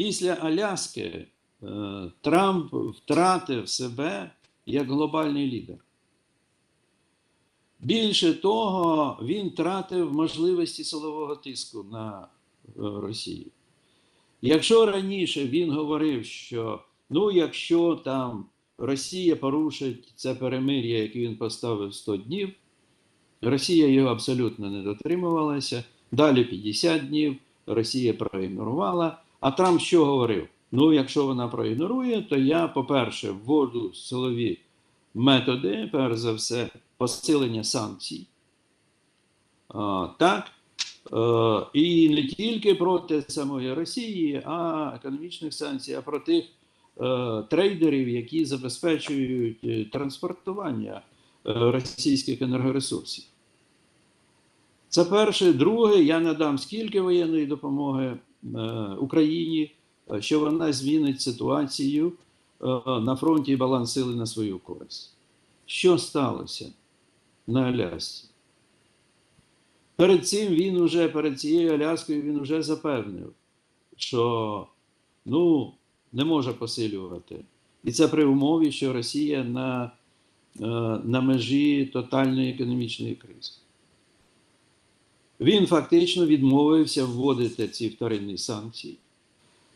після Аляски е, Трамп втратив себе як глобальний лідер. Більше того, він втратив можливості силового тиску на е, Росію. Якщо раніше він говорив, що ну, якщо там Росія порушить це перемир'я, яке він поставив 100 днів, Росія його абсолютно не дотримувалася. Далі 50 днів Росія проігнорувала. А Трамп що говорив? Ну, якщо вона проігнорує, то я, по-перше, вводу силові методи, перш за все, посилення санкцій. А, так. Е, і не тільки проти самої Росії, а економічних санкцій, а проти тих е, трейдерів, які забезпечують е, транспортування російських енергоресурсів. Це перше. Друге, я надам скільки воєнної допомоги Україні, е, що вона змінить ситуацію е, на фронті і баланс сили на свою користь. Що сталося на Алясці? Перед цим він уже, перед цією Аляскою, він вже запевнив, що ну, не може посилювати. І це при умові, що Росія на, е, на межі тотальної економічної кризи. Він фактично відмовився вводити ці вторинні санкції.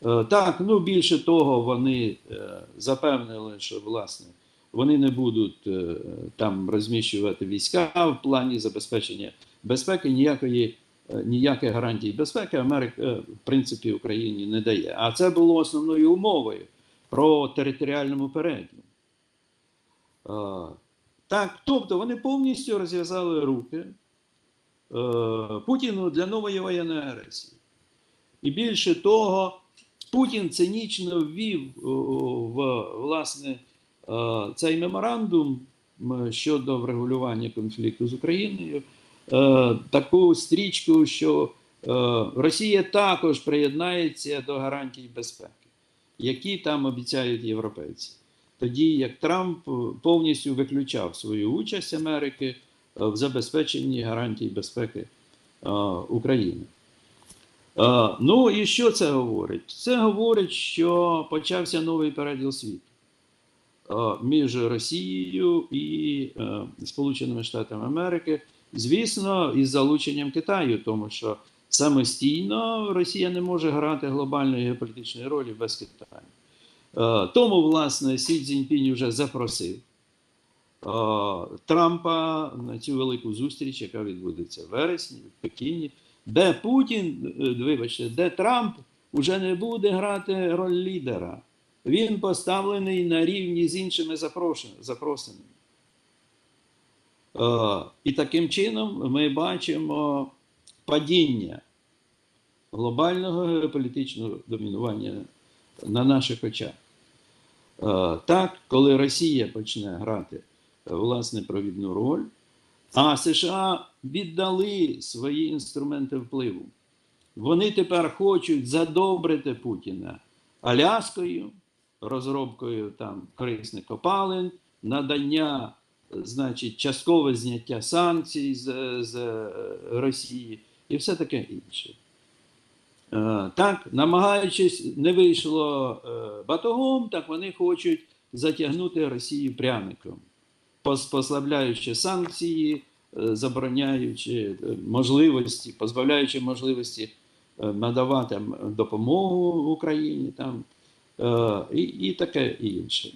Е, Так, ну більше того, вони е, запевнили, що власне вони не будуть е, там розміщувати війська в плані забезпечення безпеки. Ніякої ніяких гарантій безпеки Америка, в принципі, Україні не дає. А це було основною умовою про територіальному передню. Так, тобто вони повністю розв'язали руки Путіну для нової воєнної агресії. І більше того, Путін цинічно ввів в власне е, цей меморандум щодо врегулювання конфлікту з Україною. е, Таку стрічку, що е, Росія також приєднається до гарантій безпеки, які там обіцяють європейці. Тоді як Трамп повністю виключав свою участь Америки е, в забезпеченні гарантій безпеки е, України. Е, Ну і що це говорить? Це говорить, що почався новий переділ світу е, між Росією і е, Сполученими Штатами Америки, звісно, із залученням Китаю, тому що самостійно Росія не може грати глобальної геополітичної ролі без Китаю. Е, Тому, власне, Сі Цзіньпінь вже запросив е, Трампа на цю велику зустріч, яка відбудеться в вересні, в Пекіні, де Путін, е, вибачте, де Трамп уже не буде грати роль лідера. Він поставлений на рівні з іншими. Е, І таким чином ми бачимо падіння глобального геополітичного домінування на наших очах. Так, коли Росія почне грати власне провідну роль, а США віддали свої інструменти впливу. Вони тепер хочуть задобрити Путіна Аляскою, розробкою там корисних копалин, надання, значить, часткове зняття санкцій з, з е, Росії і все таке інше. Е, Так, намагаючись, не вийшло е, батогом, так вони хочуть затягнути Росію пряником, послабляючи санкції, е, забороняючи е, можливості, позбавляючи можливості е, надавати допомогу Україні там, і, і таке інше.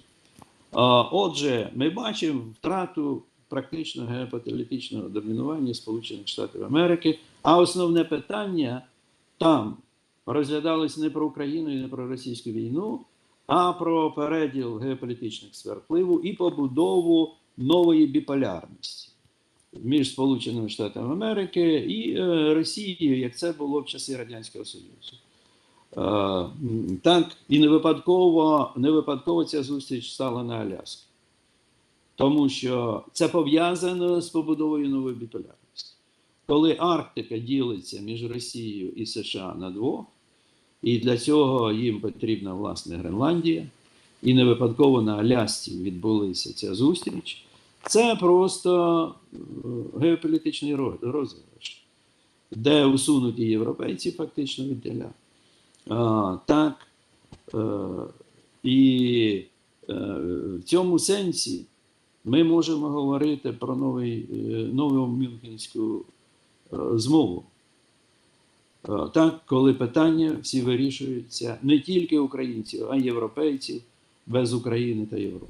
Отже, ми бачимо втрату практично геополітичного домінування Сполучених Штатів Америки, а основне питання там розглядалось не про Україну і не про російську війну, а про переділ геополітичних сфер впливу і побудову нової біполярності між Сполученими Штатами Америки і е, Росією, як це було в часи Радянського Союзу. Е, так, і не випадково, не випадково ця зустріч стала на Аляску. Тому що це пов'язано з побудовою нової біполярності. Коли Арктика ділиться між Росією і США на двох, і для цього їм потрібна власне Гренландія, і не випадково на Алясці відбулася ця зустріч, це просто е, геополітичний роз- розіграш, де усунуті європейці фактично від. А, так, Е, І е, в цьому сенсі ми можемо говорити про новий, нову Мюнхенську змову. Так, коли питання всі вирішуються не тільки українців, а й європейців без України та Європи.